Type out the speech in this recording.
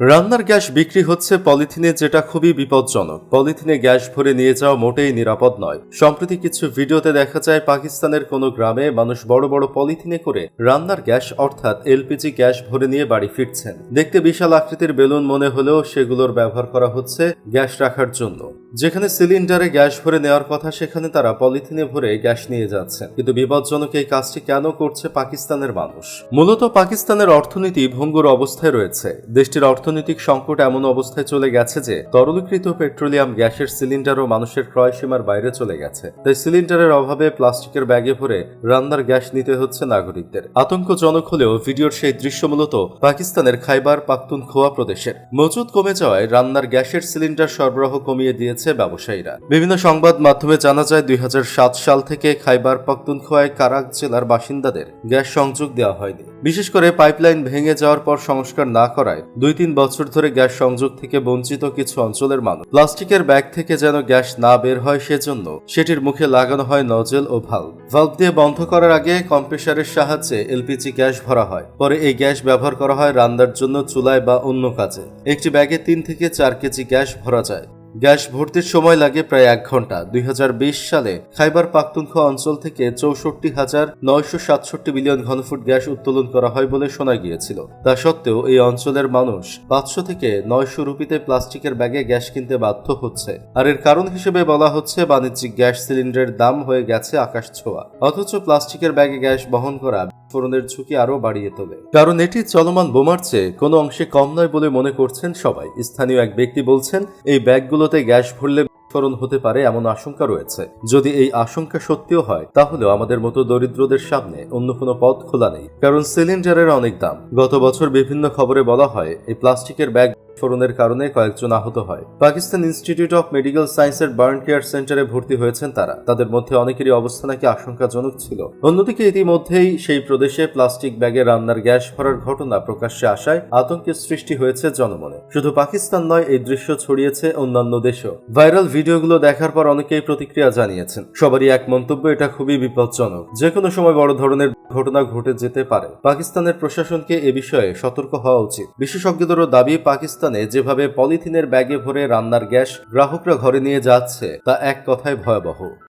রান্নার গ্যাস বিক্রি হচ্ছে পলিথিনে, যেটা খুবই বিপজ্জনক। পলিথিনে গ্যাস ভরে নিয়ে যাওয়া মোটেই নিরাপদ নয়। সম্প্রতি কিছু ভিডিওতে দেখা যায়, পাকিস্তানের কোনো গ্রামে মানুষ বড় বড় পলিথিনে করে রান্নার গ্যাস, অর্থাৎ এলপিজি গ্যাস ভরে নিয়ে বাড়ি ফিরছেন। দেখতে বিশাল আকৃতির বেলুন মনে হলেও সেগুলোর ব্যবহার করা হচ্ছে গ্যাস রাখার জন্য। যেখানে সিলিন্ডারে গ্যাস ভরে নেওয়ার কথা, সেখানে তারা পলিথিনে ভরে গ্যাস নিয়ে যাচ্ছেন কিন্তু বিপজ্জনক এই কাজটি কেন করছে পাকিস্তানের মানুষ? মূলত পাকিস্তানের অর্থনীতি ভঙ্গুর অবস্থায় রয়েছে। দেশটির অর্থনৈতিক সংকট এমন অবস্থায় চলে গেছে যে, তরলীকৃত পেট্রোলিয়াম গ্যাসের সিলিন্ডারও মানুষের ক্রয় সীমার বাইরে চলে গেছে। তাই সিলিন্ডারের অভাবে প্লাস্টিকের ব্যাগে ভরে রান্নার গ্যাস নিতে হচ্ছে নাগরিকদের। আতঙ্কজনক হলেও ভিডিওর সেই দৃশ্য মূলত পাকিস্তানের খাইবার পাখতুনখোয়া প্রদেশের। মজুদ কমে যাওয়ায় রান্নার গ্যাসের সিলিন্ডার সরবরাহ কমিয়ে দিয়েছে ব্যবসায়ীরা। বিভিন্ন সংবাদ মাধ্যমে জানা যায়, দুই হাজার সাত সাল থেকে খাইবার পাখতুনখোয়ায় কারাক জেলার বাসিন্দাদের গ্যাস সংযোগ দেওয়া হয়নি। বিশেষ করে পাইপলাইন ভেঙে যাওয়ার পর সংস্কার না করায় দুই তিন বছর ধরে গ্যাস সংযোগ থেকে বঞ্চিত কিছু অঞ্চলের মানুষ। প্লাস্টিকের ব্যাগ থেকে যেন গ্যাস না বের হয় সেজন্য সেটির মুখে লাগানো হয় নজেল ও ভাল্ব। ভাল্ব দিয়ে বন্ধ করার আগে কম্প্রেসারের সাহায্যে এলপিজি গ্যাস ভরা হয়। পরে এই গ্যাস ব্যবহার করা হয় রান্নার জন্য চুলায় বা অন্য কাজে। একটি ব্যাগে তিন থেকে চার কেজি গ্যাস ভরা যায়। গ্যাস ভর্তির সময় লাগে প্রায় এক ঘণ্টা। দুই হাজার বিশ সালে খাইবার পাখতুনখোয়া অঞ্চল থেকে চৌষট্টি হাজার নয়শো সাতষট্টি বিলিয়ন ঘনফুট গ্যাস উত্তোলন করা হয় বলে শোনা গিয়েছিল। তা সত্ত্বেও এই অঞ্চলের মানুষ পাঁচশো থেকে নয়শো রুপিতে প্লাস্টিকের ব্যাগে গ্যাস কিনতে বাধ্য হচ্ছে। আর এর কারণ হিসেবে বলা হচ্ছে, বাণিজ্যিক গ্যাস সিলিন্ডারের দাম হয়ে গেছে আকাশ ছোঁয়া। অথচ প্লাস্টিকের ব্যাগে গ্যাস বহন করা বিস্ফোরণের ঝুঁকি আরও বাড়িয়ে তোলে। কারণ এটি চলমান বোমার চেয়ে কোনো অংশে কম নয় বলে মনে করছেন সবাই। স্থানীয় এক ব্যক্তি বলছেন, এই ব্যাগগুলোতে গ্যাস ভরলে বিস্ফোরণ হতে পারে এমন আশঙ্কা রয়েছে। যদি এই আশঙ্কা সত্যিও হয়, তাহলেও আমাদের মতো দরিদ্রদের সামনে অন্য কোনো পথ খোলা নেই। কারণ সিলিন্ডারের অনেক দাম। গত বছর বিভিন্ন খবরে বলা হয়, এই প্লাস্টিকের ব্যাগ বিস্ফোরণের কারণে কয়েকজন আহত হয়। পাকিস্তান ইনস্টিটিউট অফ মেডিকেল সায়েন্সের বার্ন কেয়ার সেন্টারে ভর্তি হয়েছেন তারা। তাদের মধ্যে অনেকেরই অবস্থা নাকি আশঙ্কাজনক ছিল। অন্যদিকে ইতিমধ্যেই সেই প্রদেশে প্লাস্টিক ব্যাগে রান্নার গ্যাস ভরার ঘটনা প্রকাশ্যে আসায় আতঙ্কের সৃষ্টি হয়েছে জনমনে। শুধু পাকিস্তান নয়, এই দৃশ্য ছড়িয়েছে অন্যান্য দেশও। ভাইরাল ভিডিওগুলো দেখার পর অনেকেই প্রতিক্রিয়া জানিয়েছেন। সবারই এক মন্তব্য, এটা খুবই বিপজ্জনক। যে কোনো সময় বড় ধরনের ঘটনা ঘটে যেতে পারে। পাকিস্তানের প্রশাসনকে এ বিষয়ে সতর্ক হওয়া উচিত। বিশেষজ্ঞদেরও দাবি পাকিস্তানে যেভাবে পলিথিনের ব্যাগে ভরে রান্নার গ্যাস গ্রাহকরা ঘরে নিয়ে যাচ্ছে, তা এক কথায় ভয়াবহ।